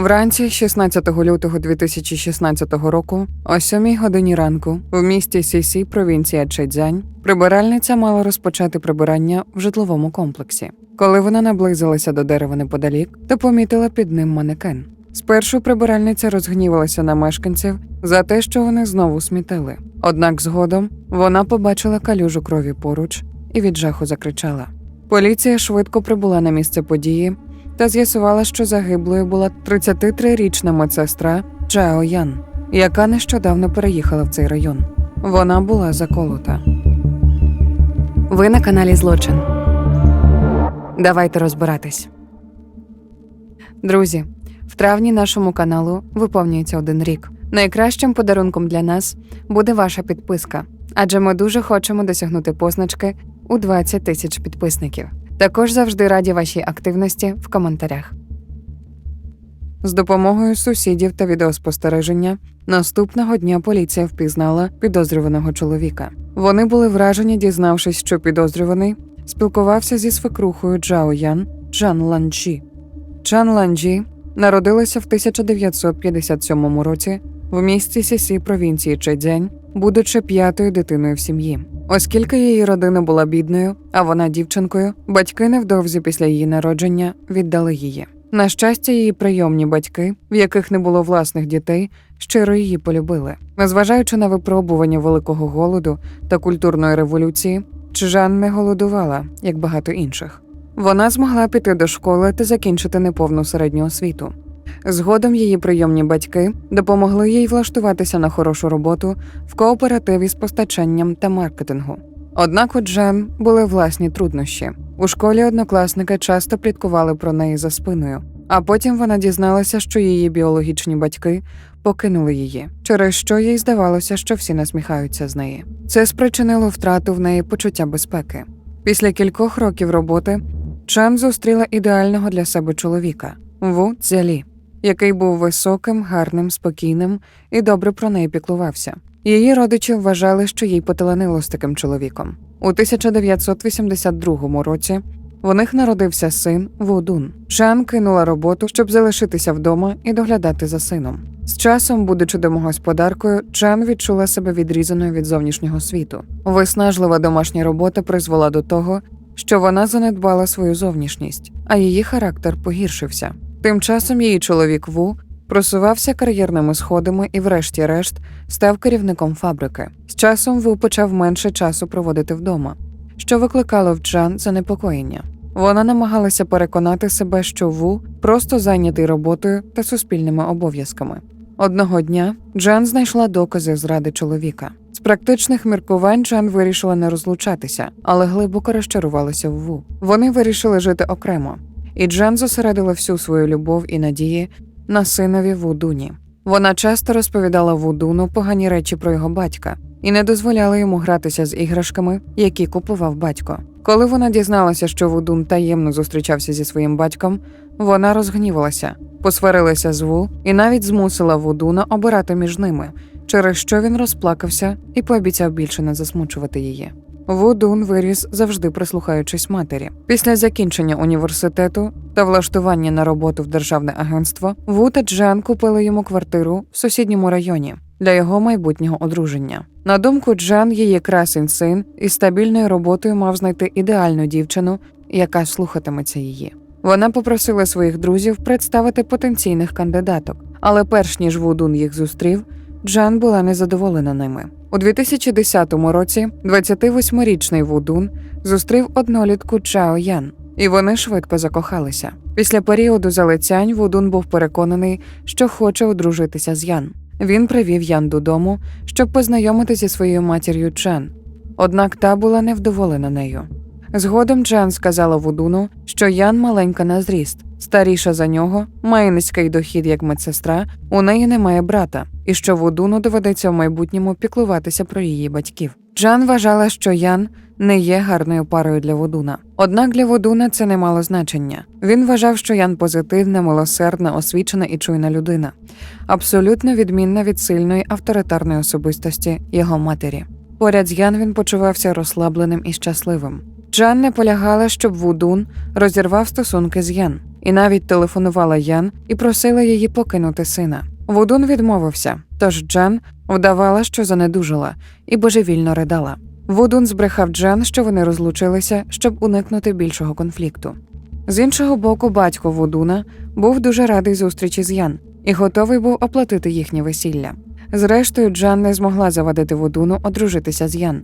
Вранці, 16 лютого 2016 року, о 7 годині ранку, в місті Сісі, провінція Чедзянь, прибиральниця мала розпочати прибирання в житловому комплексі. Коли вона наблизилася до дерева неподалік, то помітила під ним манекен. Спершу прибиральниця розгнівалася на мешканців за те, що вони знову смітили. Однак згодом вона побачила калюжу крові поруч і від жаху закричала. Поліція швидко прибула на місце події та з'ясувала, що загиблою була 33-річна медсестра Джао Ян, яка нещодавно переїхала в цей район. Вона була заколота. Ви на каналі Злочин. Давайте розбиратись. Друзі, в травні нашому каналу виповнюється один рік. Найкращим подарунком для нас буде ваша підписка, адже ми дуже хочемо досягнути позначки у 20 тисяч підписників. Також завжди раді вашій активності в коментарях. З допомогою сусідів та відеоспостереження наступного дня поліція впізнала підозрюваного чоловіка. Вони були вражені, дізнавшись, що підозрюваний спілкувався зі свекрухою Джао Ян Джан Ланджі. Чан Ланджі народилася в 1957 році в місті Сісі провінції Чедзянь, будучи п'ятою дитиною в сім'ї. Оскільки її родина була бідною, а вона дівчинкою, батьки невдовзі після її народження віддали її. На щастя, її прийомні батьки, в яких не було власних дітей, щиро її полюбили. Незважаючи на випробування великого голоду та культурної революції, Чжан не голодувала, як багато інших. Вона змогла піти до школи та закінчити неповну середню освіту. Згодом її прийомні батьки допомогли їй влаштуватися на хорошу роботу в кооперативі з постачанням та маркетингу. Однак у Джен були власні труднощі. У школі однокласники часто пліткували про неї за спиною, а потім вона дізналася, що її біологічні батьки покинули її, через що їй здавалося, що всі насміхаються з неї. Це спричинило втрату в неї почуття безпеки. Після кількох років роботи Чан зустріла ідеального для себе чоловіка Ву Цзялі, який був високим, гарним, спокійним і добре про неї піклувався. Її родичі вважали, що їй поталанило з таким чоловіком. У 1982 році в них народився син Вудун. Чан кинула роботу, щоб залишитися вдома і доглядати за сином. З часом, будучи домогосподаркою, Чан відчула себе відрізаною від зовнішнього світу. Виснажлива домашня робота призвела до того, що вона занедбала свою зовнішність, а її характер погіршився. Тим часом її чоловік Ву просувався кар'єрними сходами і, врешті-решт, став керівником фабрики. З часом Ву почав менше часу проводити вдома, що викликало в Джан занепокоєння. Вона намагалася переконати себе, що Ву просто зайнятий роботою та суспільними обов'язками. Одного дня Джан знайшла докази зради чоловіка. З практичних міркувань Джан вирішила не розлучатися, але глибоко розчарувалася в Ву. Вони вирішили жити окремо, і Джан зосередила всю свою любов і надії на синові Вудуні. Вона часто розповідала Вудуну погані речі про його батька і не дозволяла йому гратися з іграшками, які купував батько. Коли вона дізналася, що Вудун таємно зустрічався зі своїм батьком, вона розгнівалася, посварилася з Ву і навіть змусила Вудуна обирати між ними, через що він розплакався і пообіцяв більше не засмучувати її. Вудун виріс, завжди прислухаючись матері. Після закінчення університету та влаштування на роботу в державне агентство Ву та Джан купили йому квартиру в сусідньому районі для його майбутнього одруження. На думку Джан, її красень син із стабільною роботою мав знайти ідеальну дівчину, яка слухатиметься її. Вона попросила своїх друзів представити потенційних кандидаток, але перш ніж Вудун їх зустрів, Джан була незадоволена ними. У 2010 році 28-річний Вудун зустрів однолітку Чао Ян, і вони швидко закохалися. Після періоду залицянь Вудун був переконаний, що хоче одружитися з Ян. Він привів Ян додому, щоб познайомити зі своєю матір'ю Чен. Однак та була невдоволена нею. Згодом Джан сказала Вудуну, що Ян маленька на зріст, старіша за нього, має низький дохід як медсестра, у неї немає брата, і що Вудуну доведеться в майбутньому піклуватися про її батьків. Джан вважала, що Ян не є гарною парою для Вудуна. Однак для Вудуна це не мало значення. Він вважав, що Ян позитивна, милосердна, освічена і чуйна людина, абсолютно відмінна від сильної авторитарної особистості його матері. Поряд з Ян він почувався розслабленим і щасливим. Джан не полягала, щоб Вудун розірвав стосунки з Ян. і навіть телефонувала Ян і просила її покинути сина. Вудун відмовився, тож Джан вдавала, що занедужила, і божевільно ридала. Вудун збрехав Джан, що вони розлучилися, щоб уникнути більшого конфлікту. З іншого боку, батько Вудуна був дуже радий зустрічі з Ян і готовий був оплатити їхнє весілля. Зрештою, Джан не змогла завадити Вудуну одружитися з Ян,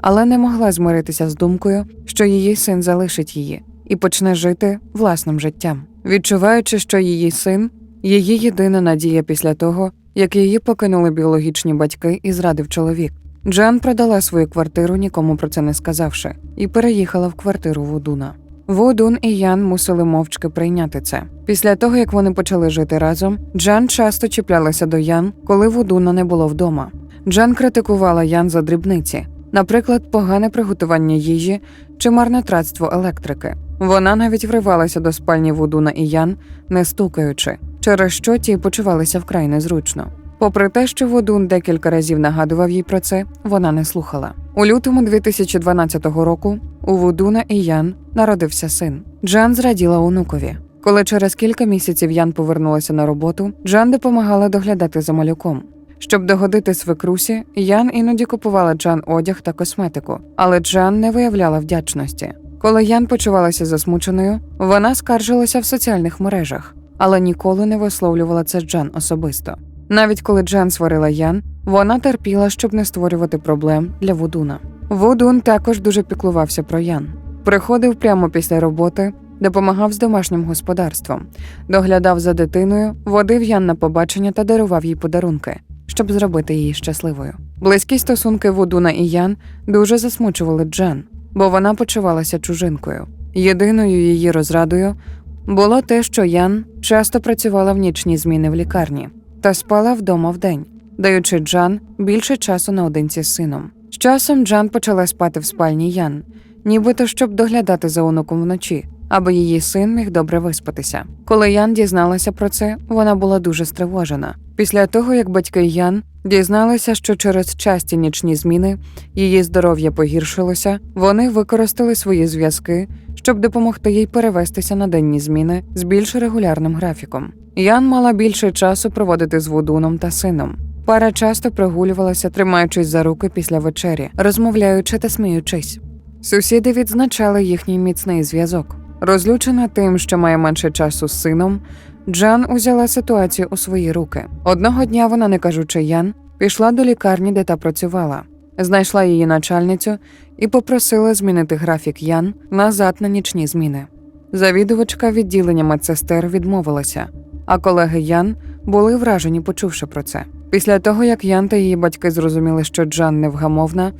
але не могла змиритися з думкою, що її син залишить її і почне жити власним життям, відчуваючи, що її син її єдина надія після того, як її покинули біологічні батьки і зрадив чоловік. Джан продала свою квартиру, нікому про це не сказавши, і переїхала в квартиру Вудуна. Вудун і Ян мусили мовчки прийняти це. Після того, як вони почали жити разом, Джан часто чіплялася до Ян, коли Вудуна не було вдома. Джан критикувала Ян за дрібниці, наприклад, погане приготування їжі чи марнотратство електрики. Вона навіть вривалася до спальні Вудуна і Ян, не стукаючи, через що ті почувалися вкрай незручно. Попри те, що Водун декілька разів нагадував їй про це, вона не слухала. У лютому 2012 року у Вудуна і Ян народився син. Джан зраділа онукові. Коли через кілька місяців Ян повернулася на роботу, Джан допомагала доглядати за малюком. Щоб догодити свекрусі, Ян іноді купувала Джан одяг та косметику, але Джан не виявляла вдячності. Коли Ян почувалася засмученою, вона скаржилася в соціальних мережах, але ніколи не висловлювала це Джан особисто. Навіть коли Джан сварила Ян, вона терпіла, щоб не створювати проблем для Вудуна. Вудун також дуже піклувався про Ян. Приходив прямо після роботи, допомагав з домашнім господарством, доглядав за дитиною, водив Ян на побачення та дарував їй подарунки, щоб зробити її щасливою. Близькі стосунки Вудуна і Ян дуже засмучували Джан, бо вона почувалася чужинкою. Єдиною її розрадою було те, що Ян часто працювала в нічні зміни в лікарні та спала вдома вдень, даючи Джан більше часу наодинці з сином. З часом Джан почала спати в спальні Ян, нібито щоб доглядати за онуком вночі, аби її син міг добре виспатися. Коли Ян дізналася про це, вона була дуже стривожена. Після того, як батьки Ян дізналися, що через часті нічні зміни її здоров'я погіршилося, вони використали свої зв'язки, щоб допомогти їй перевестися на денні зміни з більш регулярним графіком. Ян мала більше часу проводити з Вудуном та сином. Пара часто прогулювалася, тримаючись за руки після вечері, розмовляючи та сміючись. Сусіди відзначали їхній міцний зв'язок. Розлючена тим, що має менше часу з сином, Джан узяла ситуацію у свої руки. Одного дня вона, не кажучи Ян, пішла до лікарні, де та працювала, знайшла її начальницю і попросила змінити графік Ян назад на нічні зміни. Завідувачка відділення медсестер відмовилася, а колеги Ян були вражені, почувши про це. Після того, як Ян та її батьки зрозуміли, що Джан невгамовна,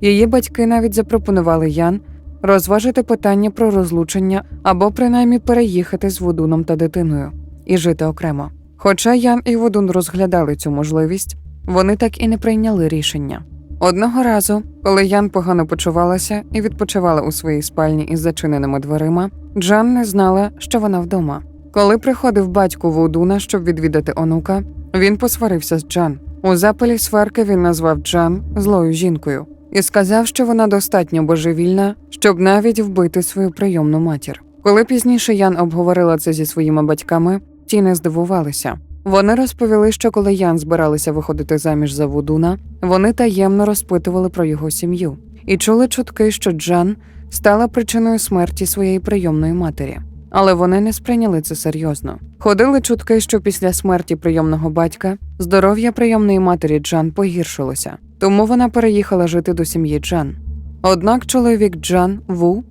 її батьки навіть запропонували Ян розважити питання про розлучення або принаймні переїхати з Вудуном та дитиною і жити окремо. Хоча Ян і Вудун розглядали цю можливість, вони так і не прийняли рішення. Одного разу, коли Ян погано почувалася і відпочивала у своїй спальні із зачиненими дверима, Джан не знала, що вона вдома. Коли приходив батько Вудуна, щоб відвідати онука, він посварився з Джан. У запалі сварки він назвав Джан злою жінкою і сказав, що вона достатньо божевільна, щоб навіть вбити свою прийомну матір. Коли пізніше Ян обговорила це зі своїми батьками, ті не здивувалися. Вони розповіли, що коли Ян збиралися виходити заміж за Вудуна, вони таємно розпитували про його сім'ю і чули чутки, що Джан стала причиною смерті своєї прийомної матері. Але вони не сприйняли це серйозно. Ходили чутки, що після смерті прийомного батька здоров'я прийомної матері Джан погіршилося, тому вона переїхала жити до сім'ї Джан. Однак чоловік Джан Ву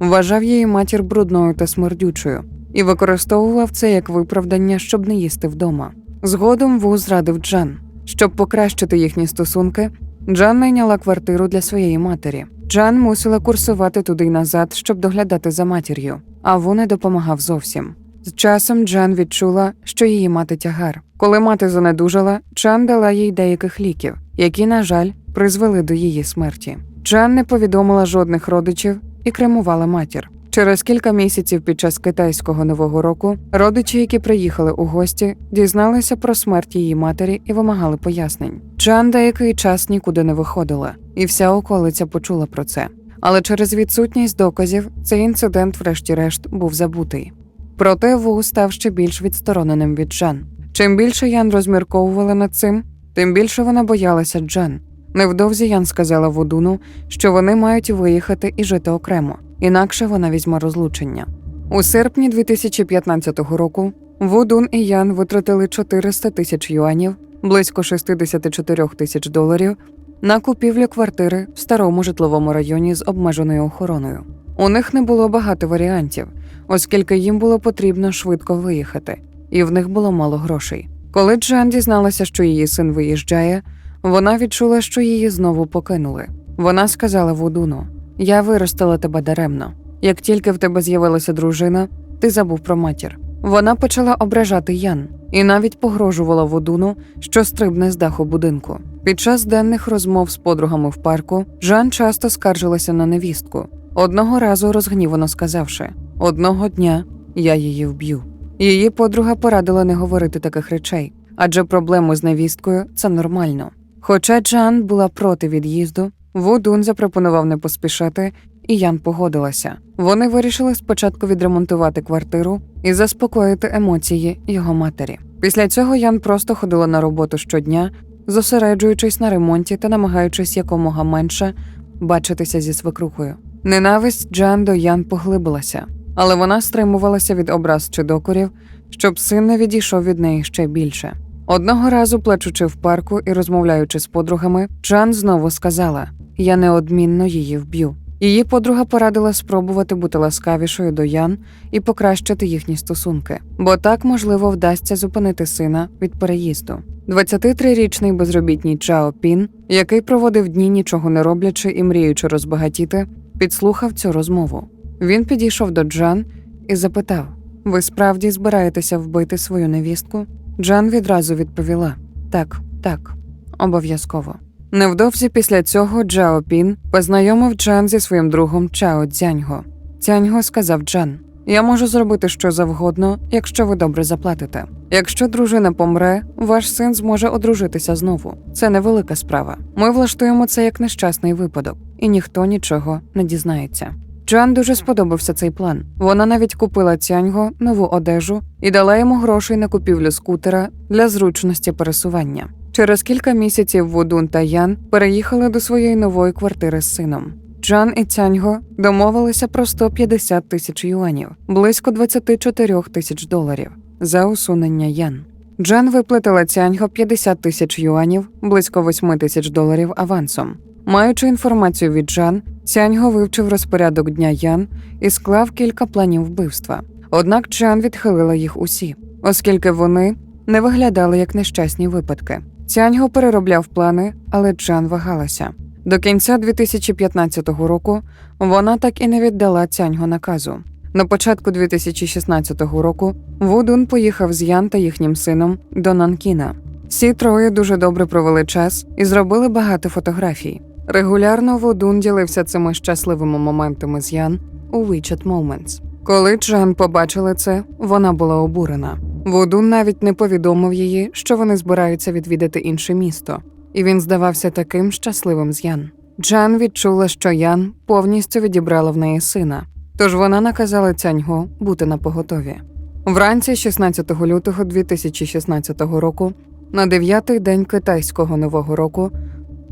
вважав її матір брудною та смердючою і використовував це як виправдання, щоб не їсти вдома. Згодом Ву зрадив Джан. Щоб покращити їхні стосунки, Джан найняла квартиру для своєї матері. Джан мусила курсувати туди й назад, щоб доглядати за матір'ю, а Ву не допомагав зовсім. З часом Джан відчула, що її мати тягар. Коли мати занедужала, Джан дала їй деяких ліків, які, на жаль, призвели до її смерті. Джан не повідомила жодних родичів і кремувала матір. Через кілька місяців під час китайського нового року родичі, які приїхали у гості, дізналися про смерть її матері і вимагали пояснень. Джан деякий час нікуди не виходила, і вся околиця почула про це. Але через відсутність доказів цей інцидент, врешті-решт, був забутий. Проте Ву став ще більш відстороненим від Джан. Чим більше Ян розмірковувала над цим, тим більше вона боялася Джан. Невдовзі Ян сказала Вудуну, що вони мають виїхати і жити окремо, інакше вона візьме розлучення. У серпні 2015 року Вудун і Ян витратили 400 тисяч юанів, близько 64 тисяч доларів, на купівлю квартири в старому житловому районі з обмеженою охороною. У них не було багато варіантів, оскільки їм було потрібно швидко виїхати, і в них було мало грошей. Коли Джан дізналася, що її син виїжджає, вона відчула, що її знову покинули. Вона сказала Вудуну: Я виростила тебе даремно. Як тільки в тебе з'явилася дружина, ти забув про матір. Вона почала ображати Ян і навіть погрожувала Вудуну, що стрибне з даху будинку. Під час денних розмов з подругами в парку Жан часто скаржилася на невістку, одного разу розгнівано сказавши: Одного дня я її вб'ю. Її подруга порадила не говорити таких речей, адже проблеми з невісткою це нормально. Хоча Джан була проти від'їзду, Вудун запропонував не поспішати, і Ян погодилася. Вони вирішили спочатку відремонтувати квартиру і заспокоїти емоції його матері. Після цього Ян просто ходила на роботу щодня, зосереджуючись на ремонті та намагаючись якомога менше бачитися зі свекрухою. Ненависть Джан до Ян поглибилася, але вона стримувалася від образ чи докорів, щоб син не відійшов від неї ще більше. Одного разу, плачучи в парку і розмовляючи з подругами, Джан знову сказала: Я неодмінно її вб'ю. Її подруга порадила спробувати бути ласкавішою до Ян і покращити їхні стосунки, бо так можливо вдасться зупинити сина від переїзду. 23-річний безробітній Чао Пін, який проводив дні нічого не роблячи і мріючи розбагатіти, підслухав цю розмову. Він підійшов до Джан і запитав: Ви справді збираєтеся вбити свою невістку? Джан відразу відповіла: Так, так, обов'язково. Невдовзі після цього Джао Пін познайомив Джан зі своїм другом Чао Дзяньго. Дзяньго сказав Джан: Я можу зробити що завгодно, якщо ви добре заплатите. Якщо дружина помре, ваш син зможе одружитися знову. Це невелика справа. Ми влаштуємо це як нещасний випадок, і ніхто нічого не дізнається. Джан дуже сподобався цей план. Вона навіть купила Цяньго нову одежу і дала йому грошей на купівлю скутера для зручності пересування. Через кілька місяців Вудун та Ян переїхали до своєї нової квартири з сином. Джан і Цяньго домовилися про 150 тисяч юанів, близько 24 тисяч доларів за усунення Ян. Джан виплатила Цяньго 50 тисяч юанів, близько 8 тисяч доларів авансом. Маючи інформацію від Джан, Цяньго вивчив розпорядок дня Ян і склав кілька планів вбивства. Однак Джан відхилила їх усі, оскільки вони не виглядали як нещасні випадки. Цяньго переробляв плани, але Джан вагалася. До кінця 2015 року вона так і не віддала Цяньго наказу. На початку 2016 року Вудун поїхав з Ян та їхнім сином до Нанкіна. Всі троє дуже добре провели час і зробили багато фотографій. Регулярно Вудун ділився цими щасливими моментами з Ян у WeChat Moments. Коли Джан побачила це, вона була обурена. Вудун навіть не повідомив її, що вони збираються відвідати інше місто, і він здавався таким щасливим з Ян. Джан відчула, що Ян повністю відібрала в неї сина, тож вона наказала Цяньго бути на поготові. Вранці 16 лютого 2016 року, на дев'ятий день китайського нового року,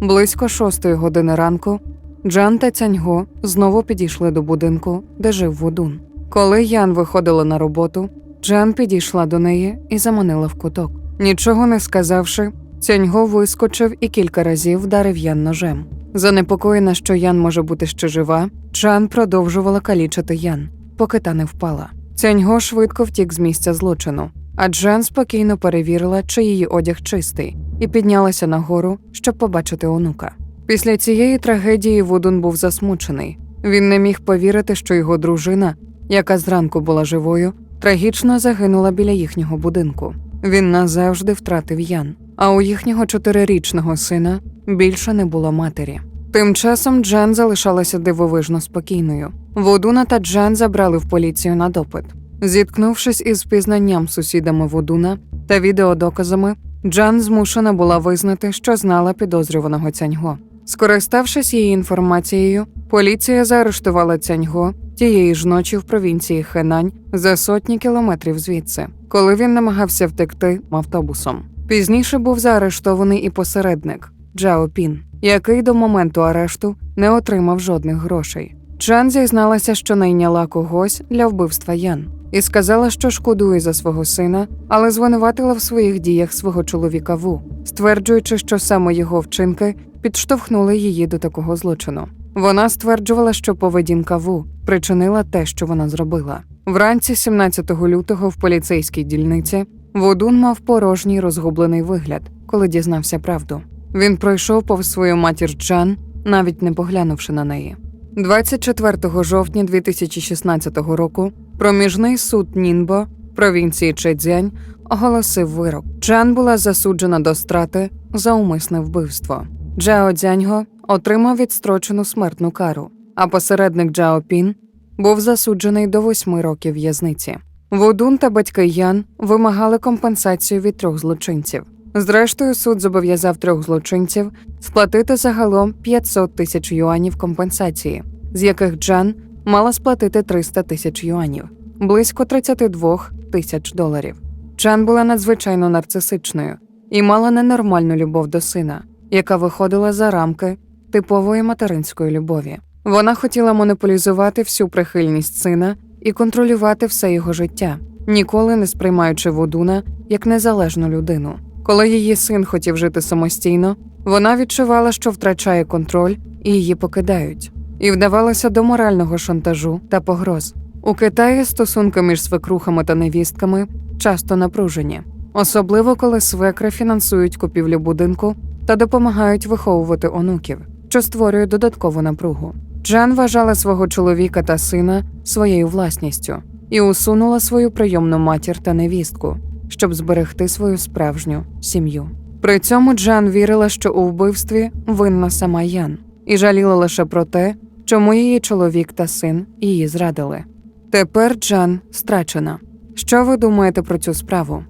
близько шостої години ранку, Джан та Цяньго знову підійшли до будинку, де жив Вудун. Коли Ян виходила на роботу, Джан підійшла до неї і заманила в куток. Нічого не сказавши, Цяньго вискочив і кілька разів вдарив Ян ножем. Занепокоєна, що Ян може бути ще жива, Джан продовжувала калічити Ян, поки та не впала. Цяньго швидко втік з місця злочину, а Джан спокійно перевірила, чи її одяг чистий, і піднялася нагору, щоб побачити онука. Після цієї трагедії Вудун був засмучений. Він не міг повірити, що його дружина, яка зранку була живою, трагічно загинула біля їхнього будинку. Він назавжди втратив Ян, а у їхнього чотирирічного сина більше не було матері. Тим часом Джан залишалася дивовижно спокійною. Вудуна та Джан забрали в поліцію на допит. Зіткнувшись із пізнанням сусідами Вудуна та відеодоказами, Джан змушена була визнати, що знала підозрюваного Цяньго. Скориставшись її інформацією, поліція заарештувала Цяньго тієї ж ночі в провінції Хенань за сотні кілометрів звідси, коли він намагався втекти автобусом. Пізніше був заарештований і посередник Джао Пін, який до моменту арешту не отримав жодних грошей. Чан зізналася, що найняла когось для вбивства Ян, і сказала, що шкодує за свого сина, але звинуватила в своїх діях свого чоловіка Ву, стверджуючи, що саме його вчинки підштовхнули її до такого злочину. Вона стверджувала, що поведінка Ву причинила те, що вона зробила. Вранці 17 лютого в поліцейській дільниці Вудун мав порожній розгублений вигляд, коли дізнався правду. Він пройшов повз свою матір Джан, навіть не поглянувши на неї. 24 жовтня 2016 року проміжний суд Нінбо провінції Чедзянь оголосив вирок. Джан була засуджена до страти за умисне вбивство. Джао Дзяньго отримав відстрочену смертну кару, а посередник Джао Пін був засуджений до восьми років в'язниці. Вудун та батьки Ян вимагали компенсацію від трьох злочинців. Зрештою, суд зобов'язав трьох злочинців сплатити загалом 500 тисяч юанів компенсації, з яких Джан мала сплатити 300 тисяч юанів, близько 32 тисяч доларів. Джан була надзвичайно нарцисичною і мала ненормальну любов до сина, яка виходила за рамки типової материнської любові. Вона хотіла монополізувати всю прихильність сина і контролювати все його життя, ніколи не сприймаючи Вудуна як незалежну людину. Коли її син хотів жити самостійно, вона відчувала, що втрачає контроль і її покидають, і вдавалася до морального шантажу та погроз. У Китаї стосунки між свекрухами та невістками часто напружені, особливо коли свекри фінансують купівлю будинку та допомагають виховувати онуків, що створює додаткову напругу. Джан вважала свого чоловіка та сина своєю власністю і усунула свою прийомну матір та невістку, щоб зберегти свою справжню сім'ю. При цьому Джан вірила, що у вбивстві винна сама Ян, і жаліла лише про те, чому її чоловік та син її зрадили. Тепер Джан страчена. Що ви думаєте про цю справу?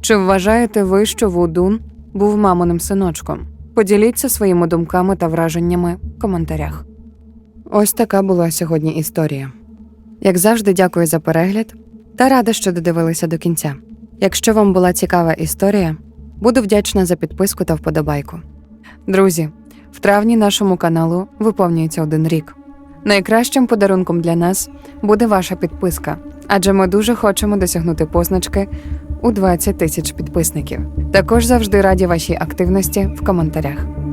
Чи вважаєте ви, що Вудун був маминим синочком? Поділіться своїми думками та враженнями в коментарях. Ось така була сьогодні історія. Як завжди, дякую за перегляд та рада, що додивилися до кінця. Якщо вам була цікава історія, буду вдячна за підписку та вподобайку. Друзі, в травні нашому каналу виповнюється один рік. Найкращим подарунком для нас буде ваша підписка, адже ми дуже хочемо досягнути позначки у 20 тисяч підписників. Також завжди раді вашій активності в коментарях.